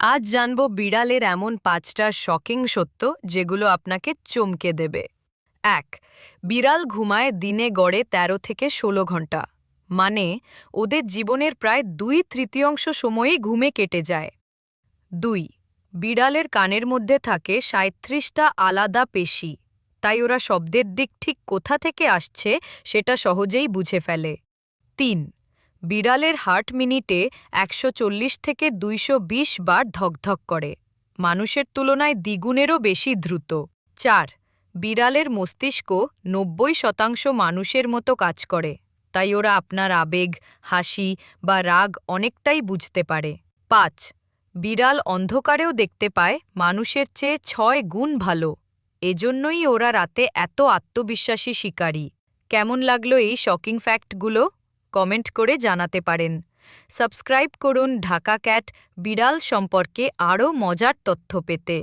আজ জানব বিড়ালের এমন পাঁচটা শকিং সত্য যেগুলো আপনাকে চমকে দেবে। এক, বিড়াল ঘুমায় দিনে গড়ে ১৩ থেকে ১৬ ঘণ্টা। মানে ওদের জীবনের প্রায় দুই তৃতীয়াংশ সময়ই ঘুমে কেটে যায়। দুই, বিড়ালের কানের মধ্যে থাকে সাঁত্রিশটা আলাদা পেশি। তাই ওরা শব্দের দিক ঠিক কোথা থেকে আসছে সেটা সহজেই বুঝে ফেলে। তিন বিড়ালের হার্ট মিনিটে একশো চল্লিশ থেকে দুইশো বিশ বার ধকধক করে। মানুষের তুলনায় দ্বিগুণেরও বেশি দ্রুত। চার, বিড়ালের মস্তিষ্ক নব্বই শতাংশ মানুষের মতো কাজ করে, তাই ওরা আপনার আবেগ, হাসি বা রাগ অনেকটাই বুঝতে পারে। পাঁচ, বিড়াল অন্ধকারেও দেখতে পায় মানুষের চেয়ে ছয় গুণ ভালো। এজন্যই ওরা রাতে এত আত্মবিশ্বাসী শিকারী। কেমন লাগল এই শকিং ফ্যাক্টগুলো কমেন্ট করে জানাতে পারেন। সাবস্ক্রাইব করুন ঢাকা ক্যাট বিড়াল সম্পর্কে আরও মজার তথ্য পেতে।